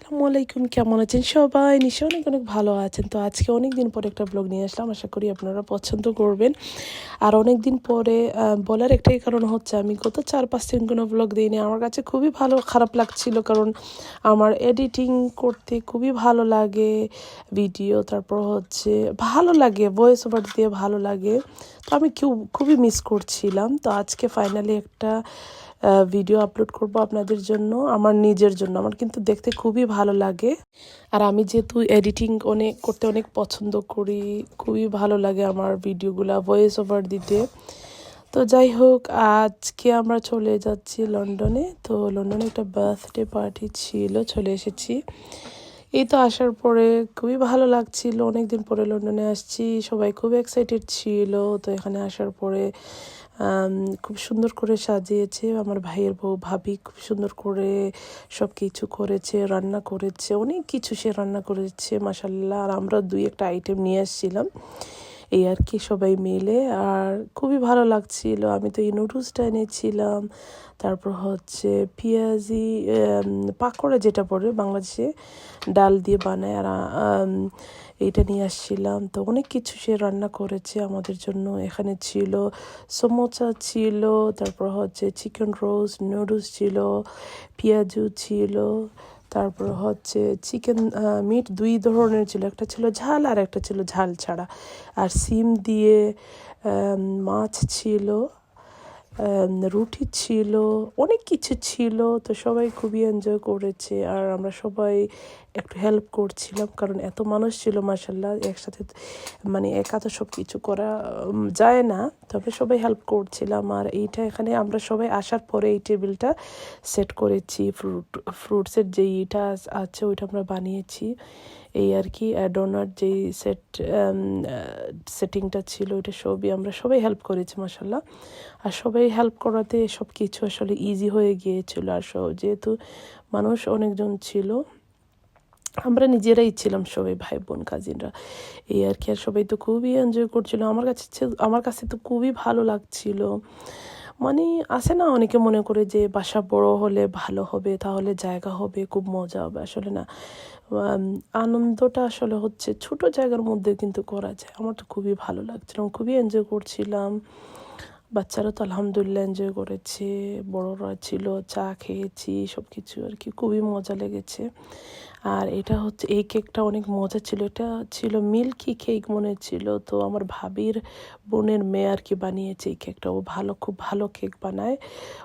আসসালামু আলাইকুম, কেমন আছেন সবাই? নিশ্চয়ই অনেক অনেক ভালো আছেন। তো আজকে অনেক দিন পরে একটা ব্লগ নিয়ে আসলাম, আশা করি আপনারা পছন্দ করবেন। আর অনেক দিন পরে বলার একটাই কারণ হচ্ছে আমি গত চার পাঁচ দিন কোনো ব্লগ দিইনি। আমার কাছে খুবই ভালো, খারাপ লাগছিল কারণ আমার এডিটিং করতে খুবই ভালো লাগে ভিডিও তারপর হচ্ছে ভালো লাগে ভয়েস ওভার দিয়ে ভালো লাগে। তো আমি খুব খুবই মিস করছিলাম। তো আজকে ফাইনালি একটা ভিডিও আপলোড করব আপনাদের জন্য, আমার নিজের জন্য। আমার কিন্তু দেখতে খুবই ভালো লাগে। আর আমি যেহেতু এডিটিং অনেক করতে অনেক পছন্দ করি, খুবই ভালো লাগে আমার ভিডিওগুলা ভয়েস ওভার দিতে। তো যাই হোক, আজকে আমরা চলে যাচ্ছি লন্ডনে। তো লন্ডনে একটা বার্থডে পার্টি ছিল, চলে এসেছি। এই তো আসার পরে খুবই ভালো লাগছিল। অনেকদিন পরে লন্ডনে আসছি, সবাই খুব এক্সাইটেড ছিল। তো এখানে আসার পরে খুব সুন্দর করে সাজিয়েছে। আমার ভাইয়ের বউ ভাবি খুব সুন্দর করে সব কিছু করেছে, রান্না করেছে, অনেক কিছু সে রান্না করেছে মাসাল্লাহ আর আমরা দুই একটা আইটেম নিয়ে আসছিলাম। এই আর কি সবাই মিলে। আর খুবই ভালো লাগছিল। আমি তো এই নুডলসটা এনেছিলাম। তারপর হচ্ছে পেঁয়াজি পাকোড়া যেটা পড়ে বাংলাদেশে ডাল দিয়ে বানায়। আর এইটা নিয়ে আসছিলাম। তো অনেক কিছু সে রান্না করেছে আমাদের জন্য। এখানে ছিল সমোসা ছিল, তারপর হচ্ছে চিকেন রোস্ট নুডলস ছিল, পেঁয়াজু ছিল তারপর হচ্ছে চিকেন মিট দুই ধরনের ছিল। একটা ছিল ঝাল আর একটা ছিল ঝাল ছাড়া। আর সিম দিয়ে মাছ ছিল রুটি ছিল, অনেক কিছু ছিল। তো সবাই খুবই এনজয় করেছে। আর আমরা সবাই একটু হেল্প করছিলাম, কারণ এত মানুষ ছিল মাসাল্লাহ একসাথে মানে একা তো সব কিছু করা যায় না। তবে সবাই হেল্প করছিলাম, আর এইটা এখানে আমরা সবাই আসার পরে এই টেবিলটা সেট করেছি ফ্রুট ফ্রুটসের যে ইটা আছে ওইটা আমরা বানিয়েছি। এই আর কি ডোনার যেই সেট সেটিংটা ছিল, ওইটা সবই আমরা সবাই হেল্প করেছি মাসাল্লাহ আর সবাই হেল্প করাতে সব কিছু আসলে ইজি হয়ে গিয়েছিল, আর যেহেতু মানুষ অনেকজন ছিল আমরা নিজেরাই ছিলাম সবাই ভাই বোন কাজিনরা এই আর কি, আর সবাই তো খুবই এনজয় করছিল। আমার কাছে আমার কাছে তো খুবই ভালো লাগছিল। মানে আসে না, অনেকে মনে করে যে বাসা বড় হলে ভালো হবে, তাহলে জায়গা হবে, খুব মজা হবে। আসলে না আনন্দটা আসলে হচ্ছে ছোট জায়গার মধ্যে কিন্তু করা যায়। আমার তো খুবই ভালো লাগছিল খুবই এনজয় করছিলাম। বাচ্চারা তো আলহামদুলিল্লাহ এনজয় করেছে, বড়রা ছিল, চা খেয়েছি সব কিছু আর কি, খুবই মজা লেগেছে। আর এটা হচ্ছে, এই কেকটা অনেক মজা ছিল। এটা ছিল মিল্কি কেক মনে ছিল। তো আমার ভাবির বোনের মেয়ে আর কি বানিয়েছে এই কেকটা। ও ভালো, খুব ভালো কেক বানায়।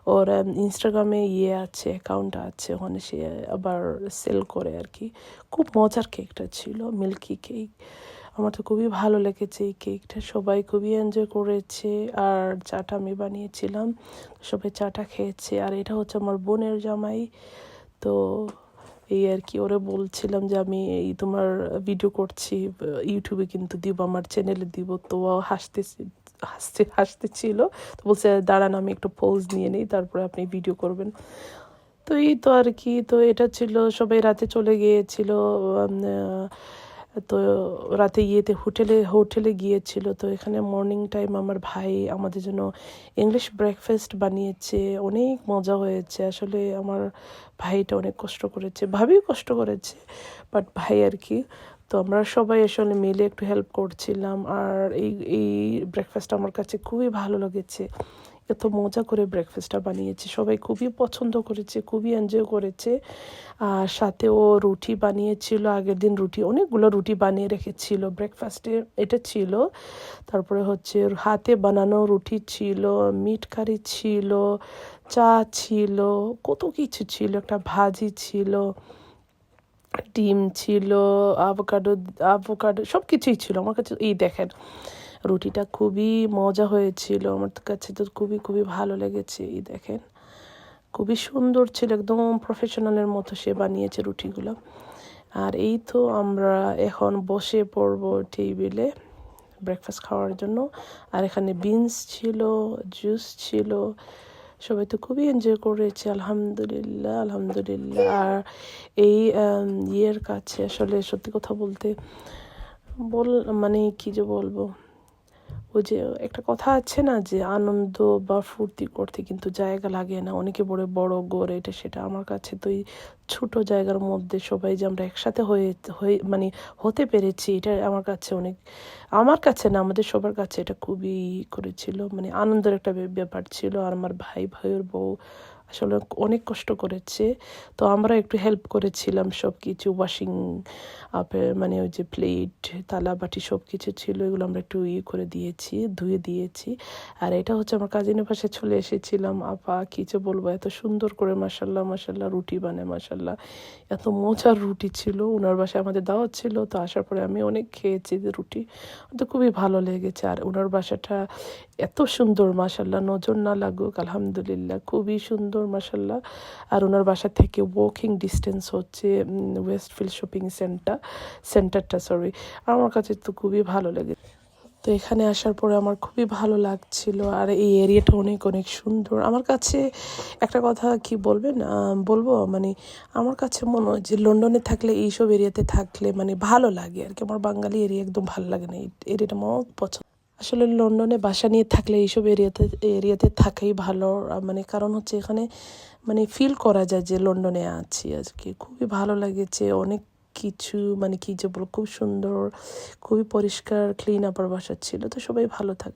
ওর ইনস্টাগ্রামে ইয়ে আছে অ্যাকাউন্ট আছে। ওখানে সে আবার সেল করে আর কি। খুব মজার কেকটা ছিল, মিল্কি কেক। আমার তো খুবই ভালো লেগেছে এই কেকটা। সবাই খুবই এনজয় করেছে। আর চাটা আমি বানিয়েছিলাম। সবাই চাটা খেয়েছে। আর এটা হচ্ছে আমার বোনের জামাই। তো এই আর কি, ওরে বলছিলাম যে আমি এই তোমার ভিডিও করছি ইউটিউবে কিন্তু দিব, আমার চ্যানেলে দিব, তো ও হাসতে হাসতে হাসতে ছিল তো বলছে, দাঁড়ান, আমি একটু পোজ নিয়ে নিই, তারপরে আপনি ভিডিও করবেন। তো এই তো আর কি, তো এটা ছিল, সবাই রাতে চলে গিয়েছিল তো রাতে ইয়েতে হোটেলে হোটেলে গিয়েছিল। তো এখানে মর্নিং টাইম আমার ভাই আমাদের জন্য ইংলিশ ব্রেকফাস্ট বানিয়েছে। অনেক মজা হয়েছে। আসলে আমার ভাইটা অনেক কষ্ট করেছে। ভাবিও কষ্ট করেছে বাট ভাই আর কি। তো আমরা সবাই আসলে মিলে একটু হেল্প করছিলাম। আর এই এই ব্রেকফাস্ট আমার কাছে খুবই ভালো লেগেছে। এত মজা করে ব্রেকফাস্টটা বানিয়েছে। সবাই খুবই পছন্দ করেছে, খুবই এনজয় করেছে। আর সাথে ও রুটি বানিয়েছিল, আগের দিন রুটি, অনেকগুলো রুটি বানিয়ে রেখেছিল ব্রেকফাস্টে এটা ছিল। তারপরে হচ্ছে হাতে বানানো রুটি ছিল মিট কারি ছিল, চা ছিল, কত কিছু ছিল, একটা ভাজি ছিল, ডিম ছিল আভোকাডো আভোকাডো সব কিছুই ছিল। আমার কাছে এই দেখেন রুটিটা খুবই মজা হয়েছিল। আমার কাছে তো খুবই খুবই ভালো লেগেছে, এই দেখেন। খুবই সুন্দর ছিল, একদম প্রফেশনালের মতো সে বানিয়েছে রুটিগুলো। আর এই তো আমরা এখন বসে পড়ব টেবিলে ব্রেকফাস্ট খাওয়ার জন্য। আর এখানে বিনস ছিল জুস ছিল, সবাই তো খুবই এনজয় করেছে, আলহামদুলিল্লাহ আলহামদুলিল্লাহ। আর এই ইয়ের কাছে আসলে সত্যি কথা বলতে বল মানে কি যে বলব? ওই যে একটা কথা আছে না যে আনন্দ বা ফুর্তি করতে কিন্তু জায়গা লাগে না। অনেকে বড় বড় গড় এটা সেটা। আমার কাছে তো এই ছোট জায়গার মধ্যে সবাই যে আমরা একসাথে হয়ে হয়ে মানে হতে পেরেছি, এটা আমার কাছে অনেক, আমার কাছে না, আমাদের সবার কাছে এটা খুবই করেছিল। মানে আনন্দের একটা ব্যাপার ছিল। আর আমার ভাই ভাইয়ের বউ আসলে অনেক কষ্ট করেছে। তো আমরা একটু হেল্প করেছিলাম সব কিছু ওয়াশিং আপে মানে ওই যে প্লেট থালা বাটি সব কিছু ছিল, এগুলো আমরা একটু ইয়ে করে দিয়েছি, ধুয়ে দিয়েছি। আর এটা হচ্ছে আমার কাজিনের পাশে চলে এসেছিলাম, আপা, কী যে বলব, এত সুন্দর করে মাসাল্লাহ মাসাল্লাহ রুটি বানায় মাসাল্লাহ এত মজার রুটি ছিল ওনার বাসায় আমাদের দাওয়াত ছিল, তো আসার পরে আমি অনেক খেয়েছি রুটি। তো খুবই ভালো লেগেছে। আর ওনার বাসাটা এত সুন্দর মাসাল্লাহ নজর না লাগুক, আলহামদুলিল্লাহ, খুবই সুন্দর। মাসাল্লাহ আর ওনার বাসা থেকে ওয়াকিং ডিস্টেন্স হচ্ছে ওয়েস্টফিল্ড শপিং সেন্টার সেন্টারটা সরি আমার কাছে তো খুবই ভালো লেগে। তো এখানে আসার পরে আমার খুবই ভালো লাগছিল, আর এই এরিয়াটা অনেক অনেক সুন্দর। আমার কাছে একটা কথা কি বলবেন? বলব মানে আমার কাছে মনে হয় যে লন্ডনে থাকলে এইসব এরিয়াতে থাকলে মানে ভালো লাগে। আর কি, আমার বাঙালি এরিয়া একদম ভালো লাগে না। এই এরিয়াটা আমার পছন্দ। আসলে লন্ডনে বাসা নিয়ে থাকলে এইসব এরিয়াতে এরিয়াতে থাকাই ভালো। মানে কারণ হচ্ছে এখানে মানে ফিল করা যায় যে লন্ডনে আছি আজকে। খুবই ভালো লাগেছে, অনেক কিছু মানে কী যে বল খুব সুন্দর, খুবই পরিষ্কার ক্লিন আপার বাসা ছিল। তো সবাই ভালো থাক